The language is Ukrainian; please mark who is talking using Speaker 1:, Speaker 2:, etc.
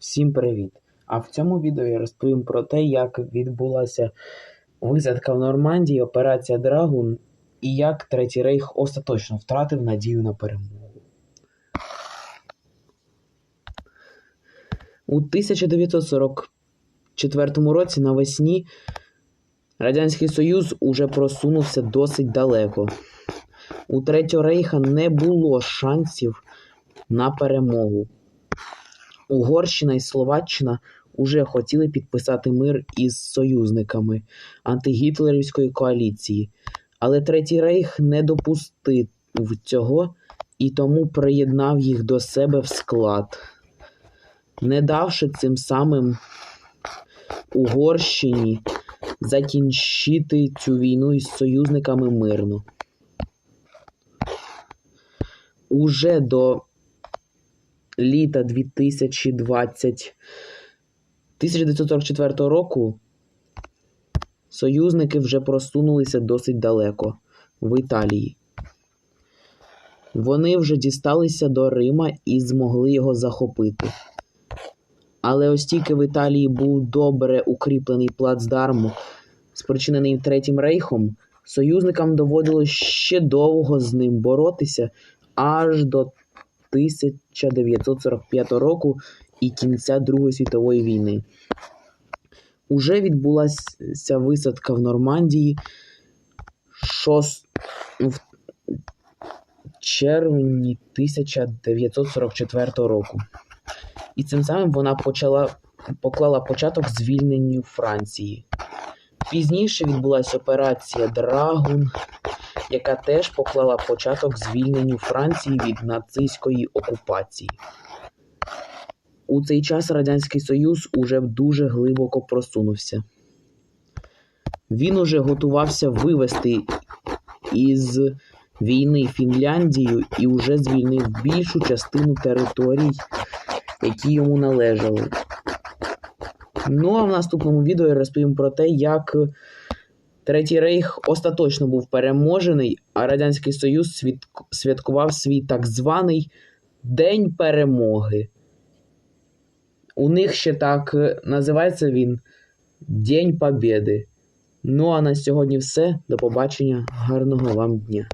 Speaker 1: Всім привіт! А в цьому відео я розповім про те, як відбулася висадка в Нормандії, операція Драгун і як Третій Рейх остаточно втратив надію на перемогу. У 1944 році навесні Радянський Союз уже просунувся досить далеко. У Третього Рейха не було шансів на перемогу. Угорщина і Словаччина уже хотіли підписати мир із союзниками антигітлерівської коаліції, але Третій Рейх не допустив цього і тому приєднав їх до себе в склад, не давши цим самим Угорщині закінчити цю війну із союзниками мирно. Уже до літа 2020 1944 року союзники вже просунулися досить далеко в Італії. Вони вже дісталися до Рима і змогли його захопити. Але ось тільки в Італії був добре укріплений плацдарм, спричинений Третім рейхом, союзникам доводилось ще довго з ним боротися аж до 1945 року і кінця Другої світової війни. Уже відбулася висадка в Нормандії 6 в червні 1944 року. І цим самим вона почала поклала початок звільненню Франції. Пізніше відбулася операція Драгун, яка теж поклала початок звільненню Франції від нацистської окупації. У цей час Радянський Союз уже дуже глибоко просунувся. Він уже готувався вивести із війни Фінляндію і вже звільнив більшу частину територій, які йому належали. Ну а в наступному відео я розповім про те, як Третій Рейх остаточно був переможений, а Радянський Союз святкував свій так званий День перемоги. У них ще так е, називається він День Побєди. Ну а на сьогодні все. До побачення. Гарного вам дня.